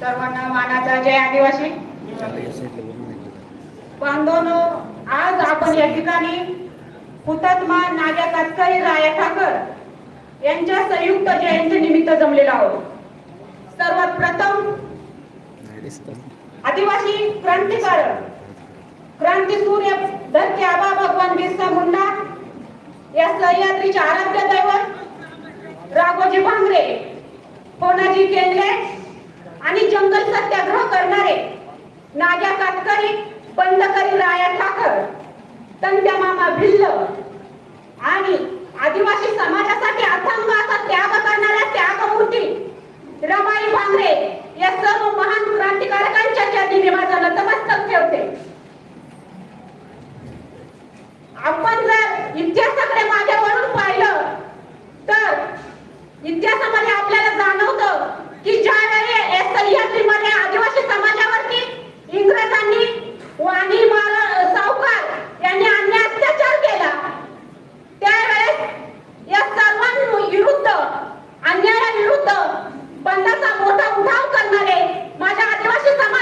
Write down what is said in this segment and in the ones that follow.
सर्वांना मानाचा जय आदिवासी. बांधवनो आज आपण या ठिकाणी हुतात्मा नाग्या कातकरी राया ठाकर यांच्या संयुक्त जयंती निमित्त जमलेलो आहोत. सर्वात प्रथम आदिवासी क्रांतिकारक क्रांती सूर्य धरती आबा भगवान बिरसा मुंडा या सह्याद्रीचे आराध्य दैवत राघोजी भांगरे कोणाजी केंद्रे आणि जंगल सत्याग्रह करणारे नाग्या कातकरी बंदकरी राया ठाकर तंत्या मामा भिल्ल आणि आदिवासी समाजासाठी अथांग त्याग करणाऱ्या त्यागमूर्ती रमाई भांगरे या सर्व महान क्रांतिकारकांच्या चरणी माझा नतमस्तक ठेवते. आपण जर इतिहासाकडे माझ्यावरून पाहिलं तर इतिहासामध्ये आपल्याला जाणव महाराजांनी आणि सावकार यांनी अन्य अत्याचार केला. त्यावेळेस या सर्वांविरुद्ध अन्यायाविरुद्ध बंदाचा मोठा उठाव करणारे माझ्या आदिवासी समाज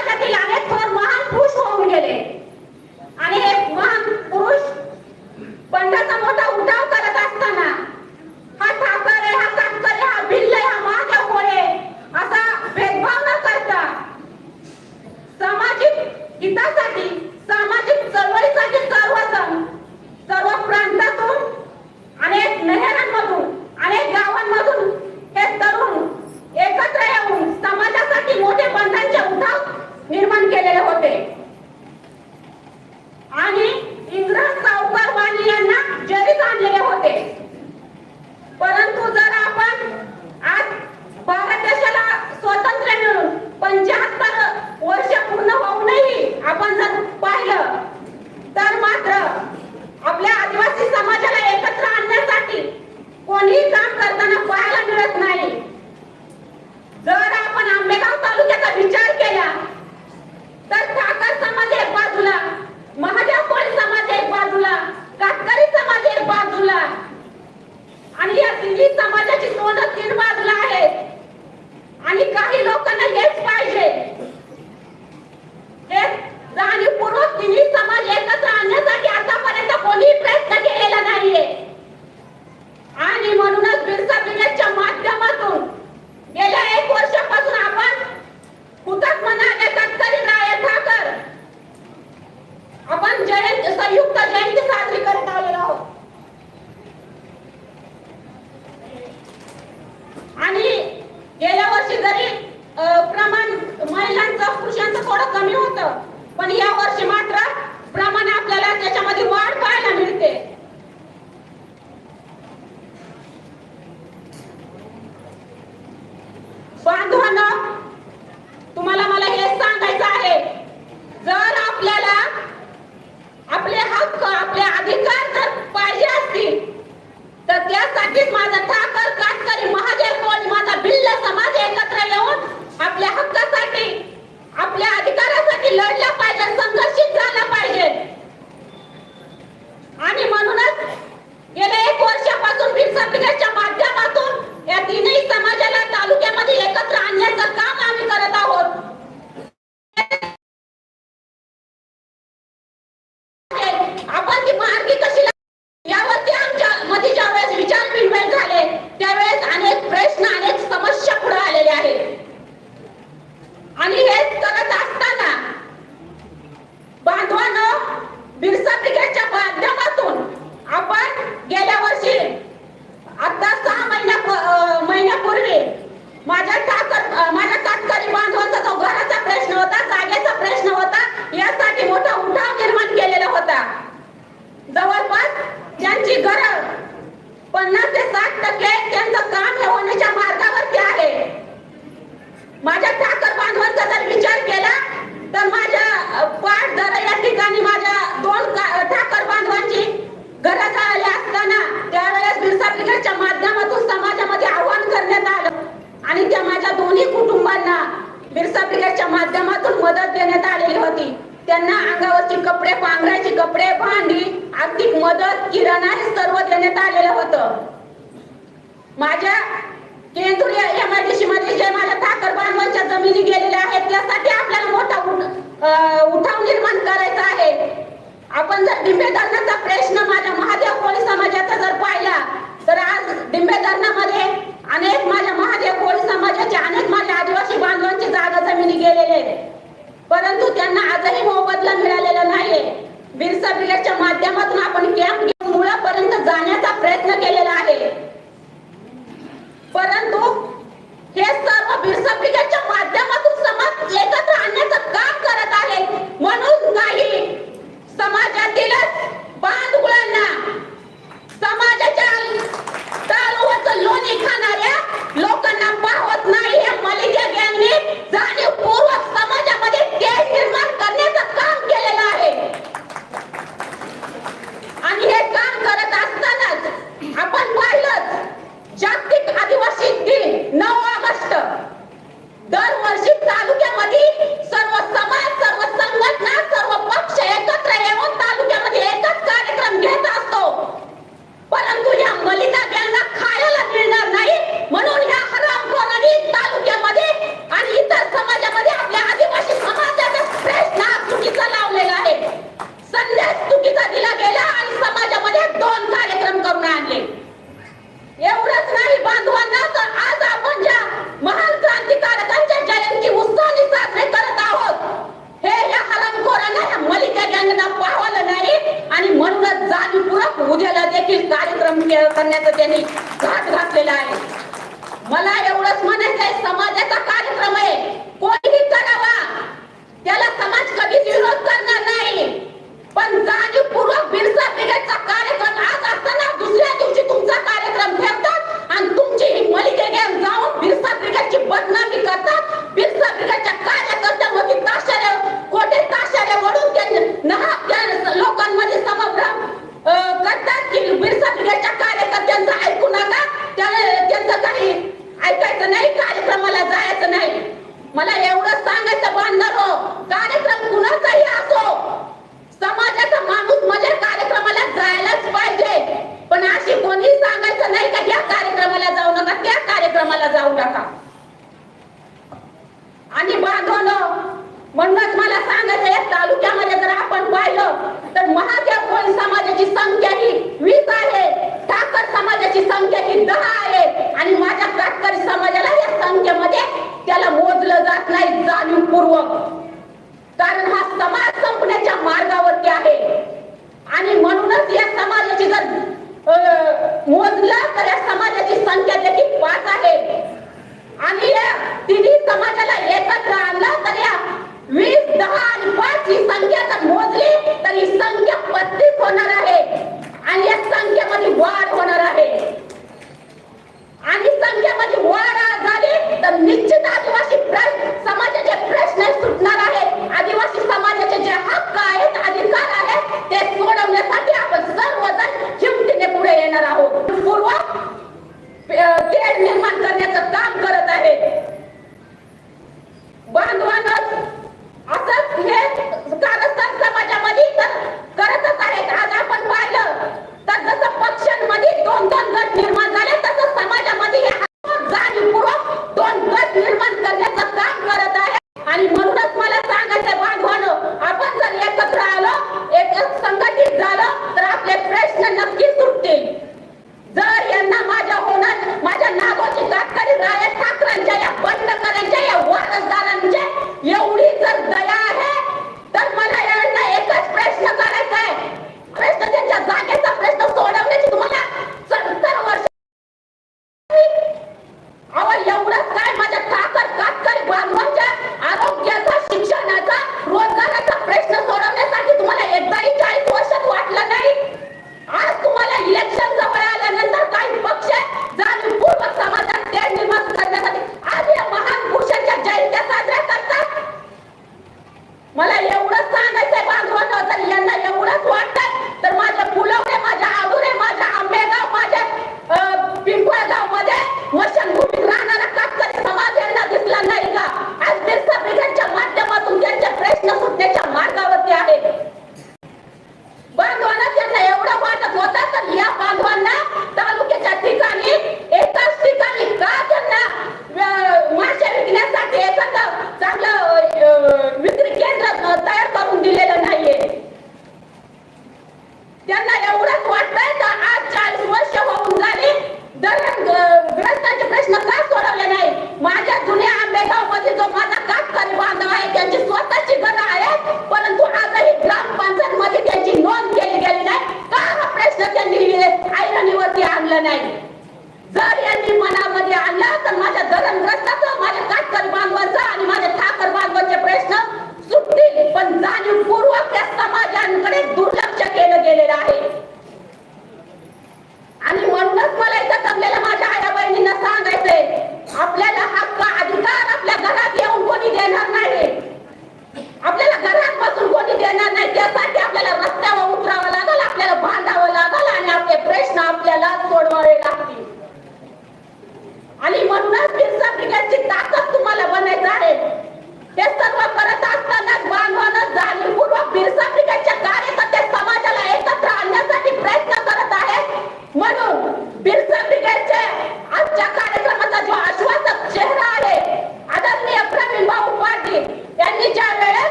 गरज आल्या असताना त्यावेळेस बिरसा बिरसापलीकडच्या माध्यमातून समाजामध्ये आव्हान करण्यात आलं. आणि त्या माझ्या दोन्ही कुटुंबांना बिरसापलीकडच्या माध्यमातून मदत देण्यात आलेली होती. त्यांना अंगावरचे कपडे पांघरायचे कपडे भांडी आर्थिक मदत किराणा हे सर्व देण्यात आलेलं होतं. माझ्या केंदूर या माझ्या जे माझ्या ठाकर बांधवांच्या जमिनी गेलेल्या आहेत त्यासाठी आपल्याला आपण जर डिंबे धरणाचा प्रश्न माझ्या महादेव कोळी समाजाचा जर पाहिला तर आज डिंबे धरणामध्ये अनेक माझ्या महादेव कोळी समाजाचे अनेक माझ्या आदिवासी बांधवांची जागा जमिनी गेलेले. परंतु त्यांना आजही मोबदला मिळालेला नाहीये. बिरसा ब्रिगेडच्या माध्यमातून आपण कॅम्प घेऊन मुळापर्यंत जाण्याचा प्रयत्न केलेला आहे. परंतु हे सर्व बिरसा नऊ ऑगस्ट दरवर्षी तालुक्यामध्ये सर्व समाज सर्व संघटना सर्व पक्ष एकत्र येऊन तालुक्यामध्ये एकच कार्यक्रम घेत असतो. परंतु या मलिदा गँगला खायला मिळणार नाही. म्हणून या हरामखोरांनी तालुक्यामध्ये आणि इतर समाजामध्ये आपल्या आदिवासी समाजाचा श्रेष्ठ नाग चुकीचा लावलेला आहे. संदेश चुकीचा दिला गेला आणि समाजामध्ये दोन कार्यक्रम करून आणले. करण्याचं त्यांनी घात घातलेला आहे. मला एवढंच म्हणायचं आहे समाजाचा कार्यक्रम आहे. कोणीही करावा. त्याला समाज कधीच विरोध करणार नाही. पण जाणीवपूर्वक बिरसा कारण हा समाज संपण्याच्या मार्गावरती आहे. आणि म्हणूनच या समाजाची जर मोजलं तर या समाजाची संख्या देखील पाच आहे. आणि या तिन्ही समाजाला एकत्र आणलं तर या वीस दहा आणि पाच ही संख्या जर मोजली तर ही संख्या पस्तीस होणार आहे. आणि या संख्येमध्ये वाढ होणार आहे. आणि संख्येमध्ये वाढ झाली तर निश्चित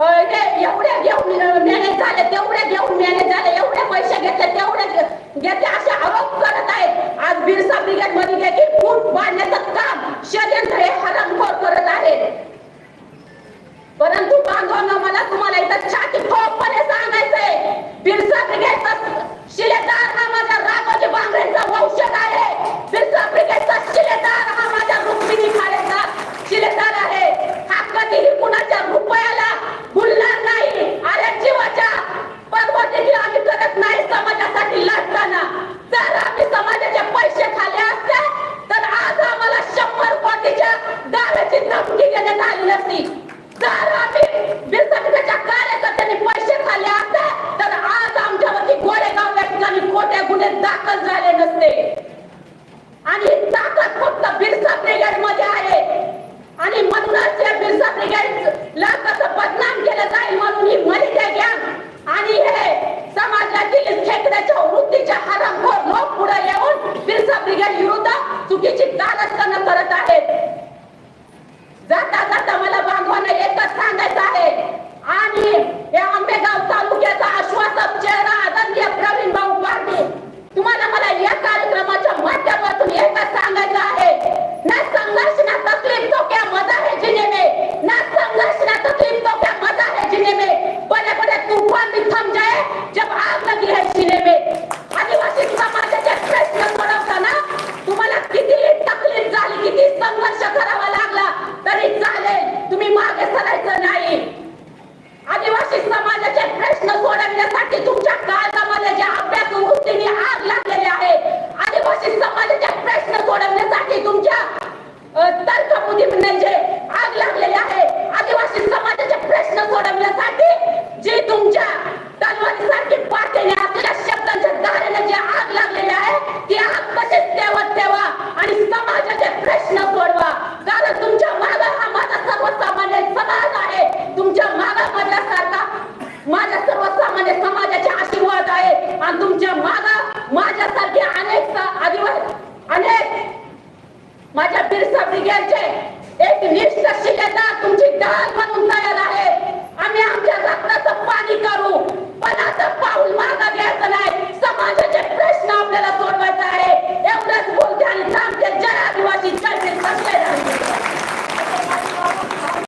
एवढ्या घेऊन मॅनेज झाले तेवढ्या घेऊन मॅनेज झाले एवढ्या पैसे घेतले तेवढे घेतले असे आरोप करत आहेत. आज बिरसा ब्रिगेडमध्ये देखील फूट बांधण्याचं काम षडयंत्र हे हरामखोर करत आहेत परंतु बांधवांना मला तुम्हाला इथं छाती ठोकपणे सांगायचंय बिरसा ब्रिगेडचा शिलेदार हा माझा राघोजी बांगरेंचा वंशज आहे. बिरसा ब्रिगेडचा शिलेदार हा माझ्या रुक्मिणी खाडेचा बदनाम केलं जाईल म्हणून ही आणि हे समाजातील खेकड्याच्या वृत्तीच्या हरामखोर लोक पुढे येऊन बिरसा ब्रिगेड विरुद्ध चुकीची कारस्थानं करत आहेत. जाता जाता मला बांधवांना एकच सांगायचं आहे. आणि या आंबेगाव तालुक्याचा आश्वासक चेहरा आदरणीय प्रवीण भाऊ पाटील तुम्हाला मला समाजाचे प्रश्न सोडवण्यासाठी तुमच्या म्हणजे समाजाचे आशीर्वाद आहे. आणि तुमच्या मागा माझ्यासारखे अनेक अनेक माझ्या बिरसा ब्रिगेडचे एक निष्ठ शिकेता तुमची डाळ म्हणून तयार आहे. आम्ही आमच्या रक्ताचं पाणी करू. पण आता पाऊल मागा घ्यायचं नाही. समाजाचे प्रश्न आपल्याला सोडवायचा आहे. एवढंच बोलते आणि थांबते. जय आदिवासी. जय बिरसा.